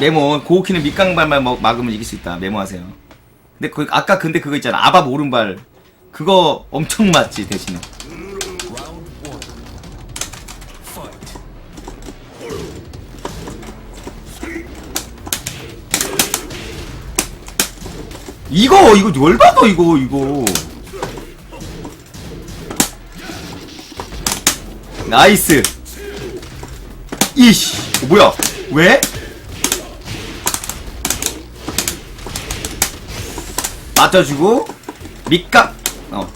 메모 고우키는 밑강발만 먹- 막으면 이길 수 있다. 메모하세요. 근데 그 아까 근데 그거 있잖아. 아밥 오른발. 그거 엄청 맞지 대신에. 이거 이거 열받아 이거 이거. 나이스. 이씨 어, 뭐야? 왜? 맞춰주고 밑각. 어.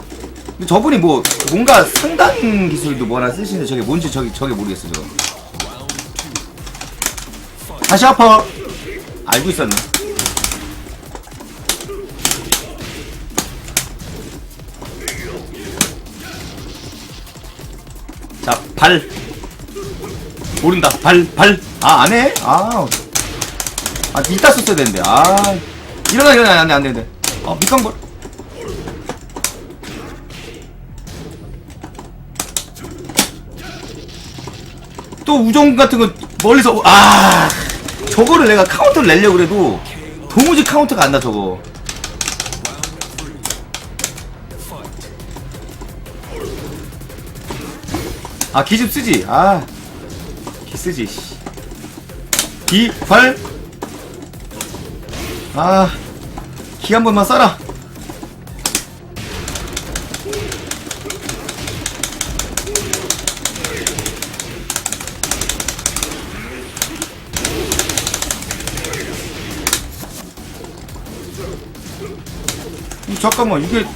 근데 저분이 뭐 뭔가 상단 기술도 뭐 하나 쓰시는데 저게 뭔지 저기 저게 모르겠어 저거. 다시 아파. 알고 있었네. 자발. 모른다. 발발아 안해? 아 아, 이따 썼어야 되는데. 아, 일어나, 일어나, 안 돼, 안 돼, 안 돼. 아, 밑광벌. 또 우정 같은 거 멀리서, 아, 저거를 내가 카운터를 내려고 그래도 도무지 카운터가 안 나, 저거. 아, 기습 쓰지. 아, 기 쓰지, 씨. 기, 활, 아, 기 한 번만. 이, 잠깐만, 이게,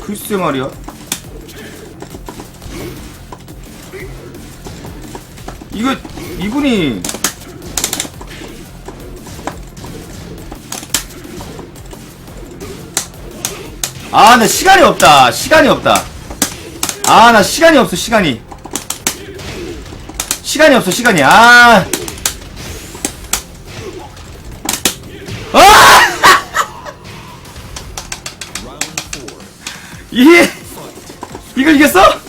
글쎄 말이야. 이거, 이분이, 아, 나 시간이 없다. 시간이 없다. 아, 나 시간이 없어, 시간이. 시간이 없어, 시간이. 아. 아! 이 이걸 이겼어?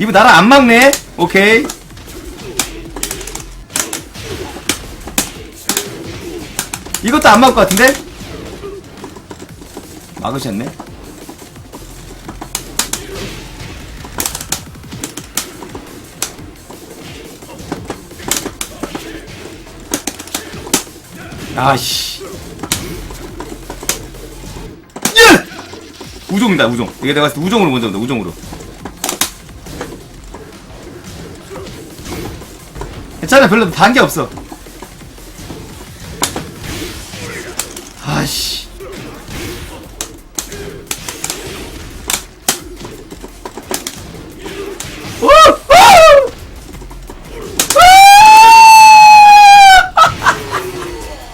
이거 나랑 안 막네? 오케이. 이것도 안 막을 것 같은데? 막으셨네? 아씨. 예! 우종이다, 우종. 이게 내가 봤을 때 우종으로 먼저 온다, 우종으로. 괜찮아, 별로 단계 없어.